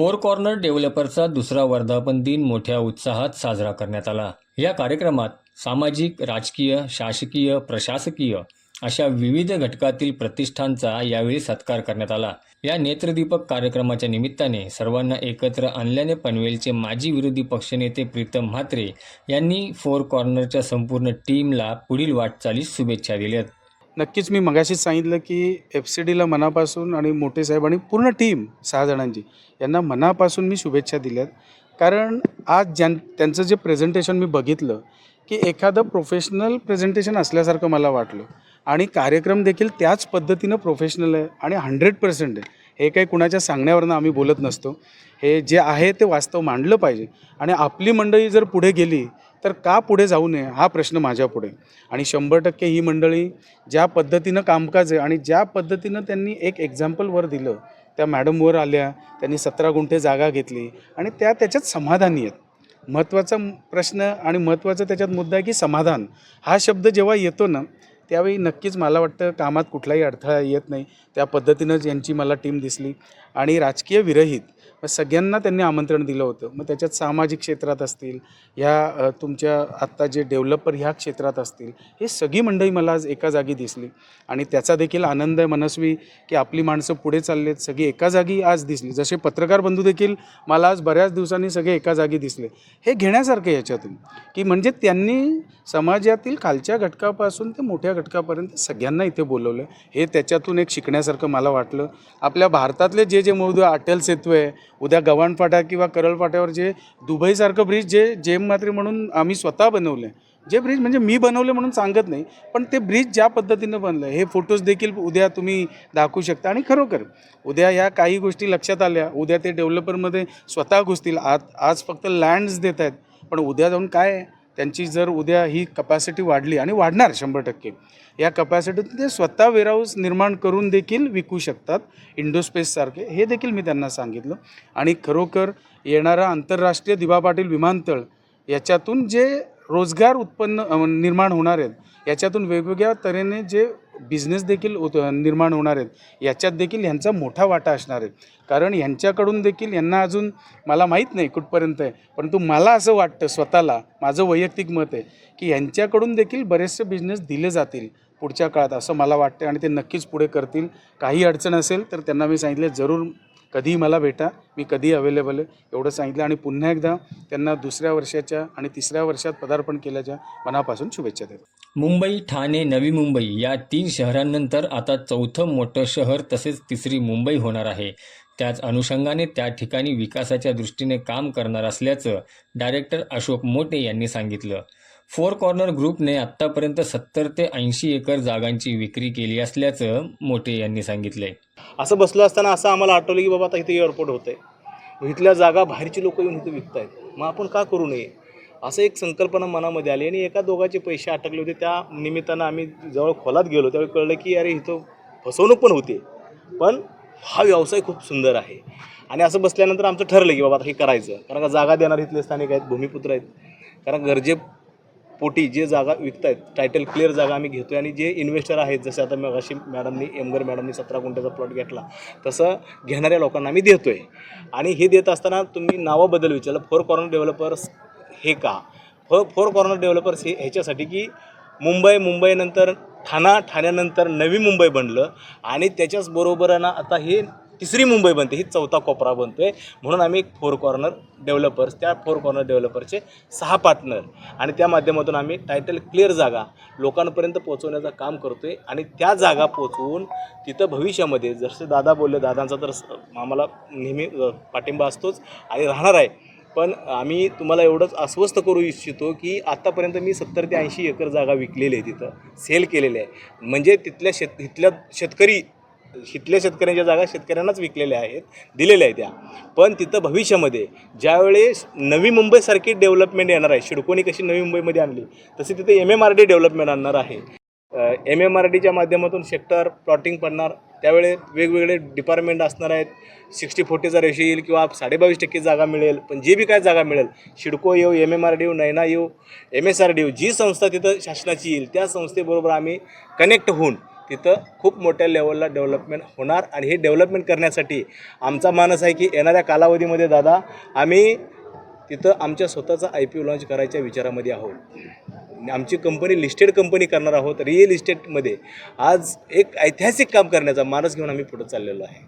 Four corner डेव्हलपरचा दुसरा वर्धापन दिन मोठ्या उत्साहात साजरा करण्यात आला. या कार्यक्रमात सामाजिक राजकीय शासकीय प्रशासकीय अशा विविध घटकातील प्रतिष्ठानचा यावेळी सत्कार करण्यात आला. या नेत्रदीपक कार्यक्रमाच्या निमित्ताने सर्वांना एकत्र आणल्याने पनवेलचे माजी विरोधी पक्षनेते प्रीतम म्हात्रे यांनी फोर कॉर्नरच्या संपूर्ण टीमला पुढील वाटचालीस शुभेच्छा दिल्यात. नक्कीच मी मगाशीच सांगितलं की एफ सी डीला मनापासून आणि मोठे साहेब आणि पूर्ण टीम सहा जणांची यांना मनापासून मी शुभेच्छा दिल्यात. कारण आज ज्यां त्यांचं जे प्रेझेंटेशन मी बघितलं की एखादं प्रोफेशनल प्रेझेंटेशन असल्यासारखं मला वाटलं. आणि कार्यक्रम देखील त्याच पद्धतीनं प्रोफेशनल आहे आणि हंड्रेड पर्सेंट आहे. हे काही कुणाच्या सांगण्यावरनं आम्ही बोलत नसतो. हे जे आहे ते वास्तव मांडलं पाहिजे. आणि आपली मंडळी जर पुढे गेली तर का पुढे जाऊ नये हा प्रश्न माझ्या पुढे. आणि शंभर टक्के ही मंडळी ज्या पद्धतीनं कामकाज आहे आणि ज्या पद्धतीनं त्यांनी एक एक्झाम्पल वर दिलं त्या मॅडमवर आल्या त्यांनी सतरा गुंठे जागा घेतली आणि त्या त्याच्यात समाधानी आहेत. महत्त्वाचा प्रश्न आणि महत्त्वाचा त्याच्यात मुद्दा आहे की समाधान. हा शब्द जेव्हा येतो ना त्यावेळी नक्कीच मला वाटतं कामात कुठलाही अडथळा येत नाही. त्या पद्धतीनंच यांची मला टीम दिसली. आणि राजकीय विरहित मग सगळ्यांना त्यांनी आमंत्रण दिलं होतं. मग त्याच्यात सामाजिक क्षेत्रात असतील ह्या तुमच्या आत्ता जे डेव्हलपर ह्या क्षेत्रात असतील हे सगळी मंडळी मला आज एका जागी दिसली. आणि त्याचा देखील आनंद आहे मनस्वी की आपली माणसं पुढे चाललेत सगळी एका जागी आज दिसली. जसे पत्रकार बंधू देखील मला आज बऱ्याच दिवसांनी सगळे एका जागी दिसले. हे घेण्यासारखं याच्यातून की म्हणजे त्यांनी समाजातील खालच्या घटकापासून ते मोठ्या घटकापर्यंत सगळ्यांना इथे बोलवलं. हे त्याच्यातून एक शिकण्यासारखं मला वाटलं. आपल्या भारतातले जे जे मौदू अटल सेतू आहे उद्या गव्हाणफाटा किंवा करळफाट्यावर जे दुबईसारखं ब्रिज जे जेम मात्री म्हणून आम्ही स्वतः बनवले. जे ब्रिज म्हणजे मी बनवले म्हणून सांगत नाही पण ते ब्रिज ज्या पद्धतीनं बनलं हे फोटोज देखील उद्या तुम्ही दाखवू शकता. आणि खरोखर उद्या ह्या काही गोष्टी लक्षात आल्या. उद्या ते डेव्हलपरमध्ये स्वतः घुसतील. आज आज फक्त लँड्स देत आहेत पण उद्या जाऊन काय? आहे? त्यांची जर उद्या ही कपॅसिटी वाढली आणि वाढणार शंभर टक्के या कपॅसिटीतून ते स्वतः वेअरहाऊस निर्माण करून देखील विकू शकतात इंडोस्पेससारखे हे देखील मी त्यांना सांगितलं. आणि खरोखर येणारा आंतरराष्ट्रीय दिवा पाटील विमानतळ याच्यातून जे रोजगार उत्पन्न निर्माण होणार आहेत याच्यातून वेगवेगळ्या तऱ्हेने जे बिझनेस देखील उत निर्माण होणार आहेत. याच्यात देखील ह्यांचा मोठा वाटा असणार आहे. कारण ह्यांच्याकडून देखील यांना अजून मला माहीत नाही कुठपर्यंत आहे. परंतु मला असं वाटतं स्वतःला माझं वैयक्तिक मत आहे की ह्यांच्याकडून देखील बरेचसे बिझनेस दिले जातील पुढच्या काळात असं मला वाटतं आणि ते नक्कीच पुढे करतील. काही अडचण असेल तर त्यांना मी सांगितले जरूर कधीही मला भेटा मी कधी अवेलेबल आहे एवढं सांगितलं. आणि पुन्हा एकदा त्यांना दुसऱ्या वर्षाच्या आणि तिसऱ्या वर्षात पदार्पण केल्याच्या मनापासून शुभेच्छा देतो. मुंबई ठाणे नवी मुंबई या तीन शहरांनंतर आता चौथं मोठं शहर तसेच तिसरी मुंबई होणार आहे. त्याच अनुषंगाने त्या ठिकाणी विकासाच्या दृष्टीने काम करणार असल्याचं डायरेक्टर अशोक मोटे यांनी सांगितलं. फोर कॉर्नर ग्रुपने आत्तापर्यंत सत्तर ते ऐंशी एकर जागांची विक्री केली असल्याचं मोठे यांनी सांगितले असं बसलं असताना असं आम्हाला आठवलं की बाबा आता इथे एअरपोर्ट होतं आहे इथल्या जागा बाहेरची लोक येऊन इथे विकत आहेत मग आपण का करू नये? असं एक संकल्पना मनामध्ये आली आणि एका दोघांचे पैसे अटकले होते. त्या निमित्तानं आम्ही जवळ खोलात गेलो. त्यावेळी कळलं की अरे इथं फसवणूक पण होते. पण हा व्यवसाय खूप सुंदर आहे. आणि असं बसल्यानंतर आमचं ठरलं की बाबा आता हे करायचं. कारण का जागा देणार इथले स्थानिक आहेत भूमिपुत्र आहेत. कारण गरजे पोटी जे जागा विकत आहेत टायटल क्लिअर जागा आम्ही घेतो आणि जे इन्व्हेस्टर आहेत जसे आता मगाशी मॅडमनी एमगर मॅडमनी सतरा गुंठ्याचा प्लॉट घेतला तसं घेणाऱ्या लोकांना आम्ही देतो आहे आणि हे देत असताना तुम्ही नावाबद्दल विचारलं फोर कॉर्नर डेव्हलपर्स हे का? फोर फोर कॉर्नर डेव्हलपर्स हे ह्याच्यासाठी की मुंबई मुंबईनंतर ठाणा ठाण्यानंतर नवी मुंबई बनलं आणि त्याच्याचबरोबर ना आता हे तिसरी मुंबई बनते ही चौथा कोपरा बनतोय. म्हणून आम्ही एक फोर कॉर्नर डेव्हलपर्स त्या फोर कॉर्नर डेव्हलपरचे सहा पार्टनर आणि त्या माध्यमातून आम्ही टायटल क्लिअर जागा लोकांपर्यंत पोहोचवण्याचं काम करतोय. आणि त्या जागा पोचवून तिथं भविष्यामध्ये जसे दादा बोलले दादांचा तर आम्हाला नेहमी पाठिंबा असतोच. आणि राहणार आहे. पण आम्ही तुम्हाला एवढंच अस्वस्थ करू इच्छितो की आत्तापर्यंत मी सत्तर ते ऐंशी एकर जागा विकलेली आहे तिथं. सेल केलेली आहे. म्हणजे तिथल्या शेत इथल्या शेतकरी इथल्या शेतकऱ्यांच्या जागा शेतकऱ्यांनाच विकलेल्या आहेत दिलेल्या आहेत त्या. पण तिथं भविष्यामध्ये ज्यावेळेस नवी मुंबईसारखी डेव्हलपमेंट येणार आहे शिडकोनी कशी नवी मुंबईमध्ये आणली तशी तिथे M M R D development आणणार आहे. एम एम आर डीच्या माध्यमातून सेक्टर प्लॉटिंग पडणार त्यावेळेस वेगवेगळे डिपार्टमेंट असणार आहेत. सिक्स्टी फोर्टीचा रेशो येईल किंवा साडेबावीस टक्के जागा मिळेल पण जे बी काय जागा मिळेल शिडको येऊ एम एम आर डी येऊ नैना येऊ एम एस आर डी येऊ जी संस्था तिथं शासनाची येईल त्या संस्थेबरोबर आम्ही कनेक्ट होऊन तिथं खूप मोठ्या लेवलला डेव्हलपमेंट होणार आणि हे डेव्हलपमेंट करण्यासाठी आमचा मानस आहे की येणाऱ्या कालावधीमध्ये दादा आम्ही तिथं आमच्या स्वतःचा आय पी ओ लॉन्च करायच्या विचारामध्ये आहोत. आमची कंपनी लिस्टेड कंपनी करणार आहोत रिअल इस्टेटमध्ये आज एक ऐतिहासिक काम करण्याचा मानस घेऊन आम्ही पुढे चाललेलो आहे.